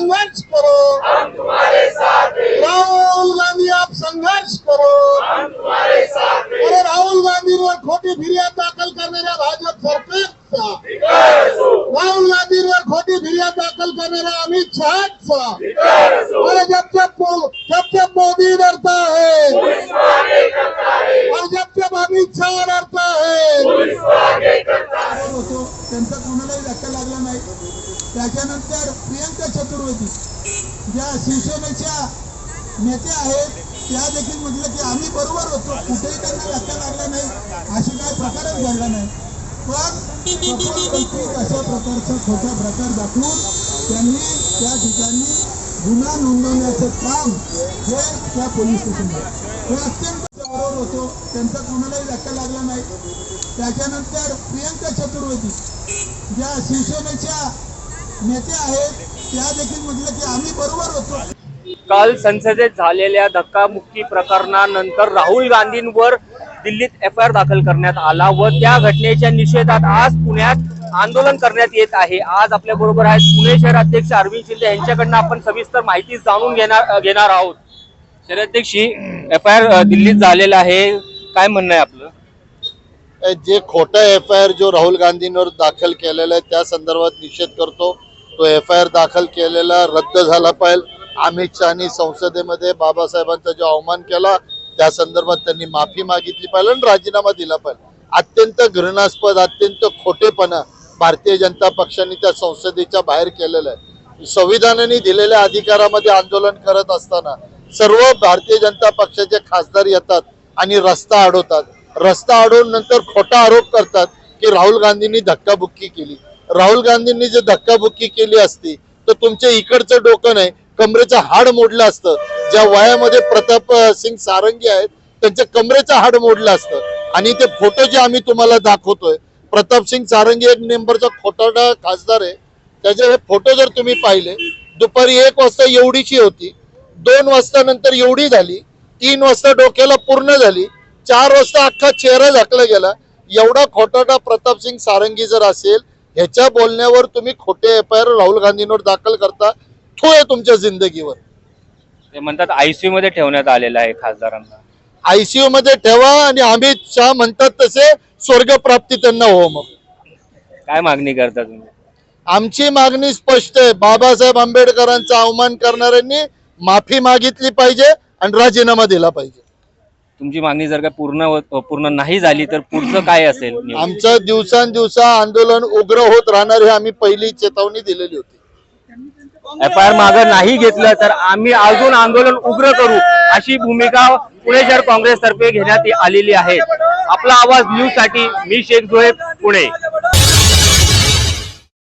संघर्ष करो। राहुल गांधी आप संघर्ष करो। अरे राहुल गांधी गांधीवर खोटी फिर्याद दाखल करणाऱ्या भाजप सरकारचा राहुल गांधी गांधीवर खोटी फिर्याद दाखल करणाऱ्या अमित शहाचा अरे जब जब जब जब मोदी डरता है त्याच्यानंतर प्रियंका चतुर्वेदी ज्या शिवसेनेच्या नेत्या आहेत त्या देखील म्हटलं की आम्ही बरोबर होतो कुठेही त्यांना धक्का लागला नाही अशी काय प्रकारच घडला नाही. पण अशा प्रकारचा खोटा प्रकार दाखवून त्यांनी त्या ठिकाणी गुन्हा नोंदवण्याचं काम हे त्या पोलीस स्टेशनला हे अत्यंत होतो त्यांचा कोणालाही धक्का लागला नाही. त्याच्यानंतर प्रियंका चतुर्वेदी ज्या शिवसेनेच्या नेत्या आहेत त्या देखील म्हटलं की आम्ही बरोबर होतो. काल संसदेत झालेल्या धक्कामुक्की प्रकरणानंतर राहुल गांधींवर दिल्लीत एफ आय आर दाखल करण्यात आला व त्या घटनेच्या निषेधात आज पुण्यात आंदोलन करण्यात येत आहे. आज आपल्या बरोबर आहेत पुणे शहर अध्यक्ष अरविंद शिंदे. यांच्याकडनं आपण सविस्तर माहिती जाणून घेणार घेणार आहोत. शहराध्यक्षी एफ आय आर दिल्लीत झालेला आहे. काय म्हणणं आहे आपलं? जे खोटं एफ आय आर जो राहुल गांधींवर दाखल केलेला आहे त्या संदर्भात निषेध करतो. तो एफ आय आर दाखल केलेला रद्द झाला पाहिजे. अमित शहानी संसदेमध्ये बाबासाहेबांचा जो अवमान केला त्या संदर्भात त्यांनी माफी मागितली पाहिजे आणि राजीनामा दिला पाहिजे. अत्यंत घृणास्पद अत्यंत खोटेपणा भारतीय जनता पक्षाने त्या संसदेच्या बाहेर केलेलं आहे. संविधानाने दिलेल्या अधिकारामध्ये आंदोलन करत असताना सर्व भारतीय जनता पक्षाचे खासदार येतात आणि रस्ता अडवतात. रस्ता अडवून नंतर खोटा आरोप करतात की राहुल गांधींनी धक्काबुक्की केली. राहुल गांधींनी जर धक्काबुक्की केली असती तर तुमच्या इकडचं डोकं नाही कमरेचं हाड मोडलं असतं. ज्या वयामध्ये प्रताप सिंग सारंगी आहेत त्यांच्या कमरेचं हाड मोडलं असतं. आणि ते फोटो जे आम्ही तुम्हाला दाखवतोय प्रताप सिंग सारंगी एक नंबरचा खोटाडा खासदार आहे. त्याचे हे फोटो जर तुम्ही पाहिले दुपारी एक वाजता एवढीची होती. दोन वाजता नंतर एवढी झाली तीन वाजता डोक्याला पूर्ण झाली चार वाजता अख्खा चेहरा झाकला गेला. एवढा खोटाटा प्रताप सिंग सारंगी जर असेल ह्याच्या बोलण्यावर तुम्ही खोटे एफ आय आर राहुल गांधींवर दाखल करता तो आहे तुमच्या जिंदगीवर. ते म्हणतात आयसीयू मध्ये ठेवण्यात आलेलं आहे खासदारांना. आयसीयू मध्ये ठेवा आणि अमित शहा म्हणतात तसे स्वर्गप्राप्ती त्यांना हो मग. काय मागणी करता तुम्ही? आमची मागणी स्पष्ट आहे. बाबासाहेब आंबेडकरांचा अवमान करणाऱ्यांनी माफी मागितली पाहिजे आणि राजीनामा दिला पाहिजे. तुमची मागणी जर का पूर्ण पूर्ण नाही झाली तर पुढचं काय असेल? आमचं दिवसांदिवसा आंदोलन उग्र होत राहणार हे आम्ही पहिली चेतावणी दिलेली होती. एफ आय आर मागे नाही घेतलं तर आम्ही अजून आंदोलन उग्र करू अशी भूमिका पुणे शहर काँग्रेस तर्फे घेण्यात आलेली आहे. आपला आवाज न्यूजसाठी मी शेख जोहेब पुणे.